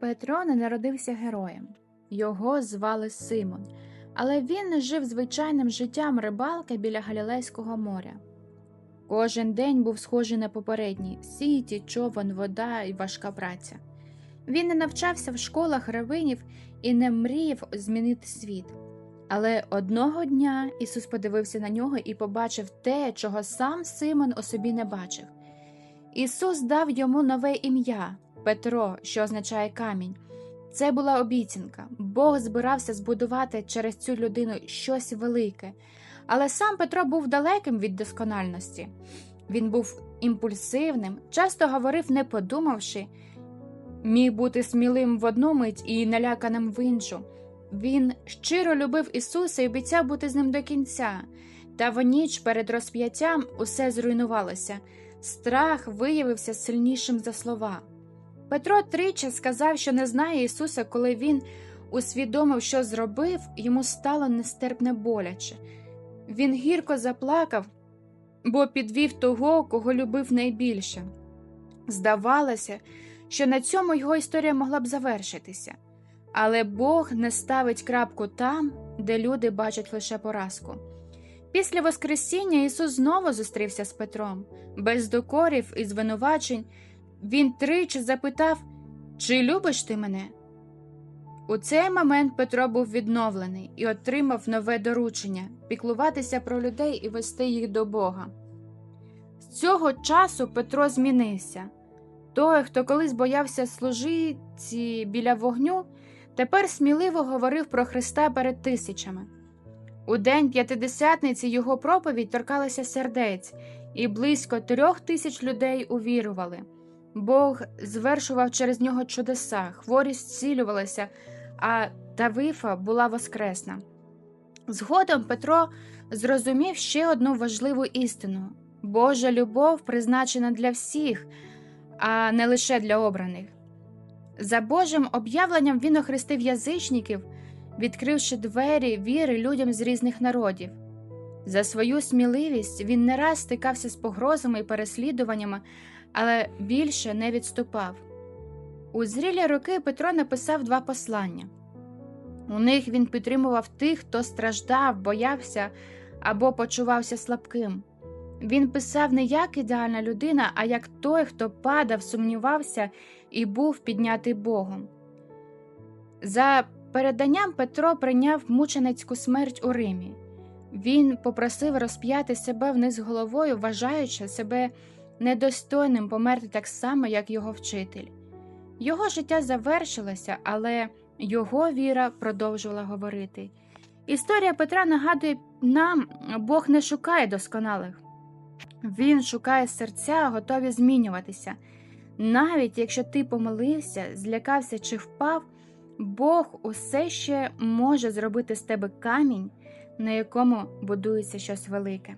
Петро не народився героєм. Його звали Симон, але він жив звичайним життям рибалки біля Галілейського моря. Кожен день був схожий на попередній сіті, човен, вода і важка праця. Він не навчався в школах равинів і не мріяв змінити світ. Але одного дня Ісус подивився на нього і побачив те, чого сам Симон у собі не бачив. Ісус дав йому нове ім'я Петро, що означає камінь. Це була обіцянка. Бог збирався збудувати через цю людину щось велике. Але сам Петро був далеким від доскональності. Він був імпульсивним, часто говорив, не подумавши, міг бути сміливим в одну мить і наляканим в іншу. Він щиро любив Ісуса і обіцяв бути з ним до кінця. Та в ніч перед розп'яттям усе зруйнувалося. Страх виявився сильнішим за слова. Петро тричі сказав, що не знає Ісуса, коли він усвідомив, що зробив, йому стало нестерпне боляче. Він гірко заплакав, бо підвів того, кого любив найбільше. Здавалося, що на цьому його історія могла б завершитися, але Бог не ставить крапку там, де люди бачать лише поразку. Після Воскресіння Ісус знову зустрівся з Петром, без докорів і звинувачень. Він тричі запитав, чи любиш ти мене? У цей момент Петро був відновлений і отримав нове доручення піклуватися про людей і вести їх до Бога. З цього часу Петро змінився. Той, хто колись боявся служити біля вогню, тепер сміливо говорив про Христа перед тисячами. У день п'ятидесятниці його проповідь торкалася сердець, і близько трьох тисяч людей увірували. Бог звершував через нього чудеса, хворі зцілювалися, а Тавифа була воскресна. Згодом Петро зрозумів ще одну важливу істину Божа любов призначена для всіх, а не лише для обраних. За Божим об'явленням він охрестив язичників, відкривши двері віри людям з різних народів. За свою сміливість він не раз стикався з погрозами і переслідуваннями, але більше не відступав. У зрілі роки Петро написав два послання. У них він підтримував тих, хто страждав, боявся або почувався слабким. Він писав не як ідеальна людина, а як той, хто падав, сумнівався і був піднятий Богом. За переданням Петро прийняв мученицьку смерть у Римі. Він попросив розп'яти себе вниз головою, вважаючи себе недостойним померти так само, як його вчитель. Його життя завершилося, але його віра продовжувала говорити. Історія Петра нагадує нам, Бог не шукає досконалих. Він шукає серця, готові змінюватися. Навіть якщо ти помилився, злякався чи впав, Бог усе ще може зробити з тебе камінь, на якому будується щось велике.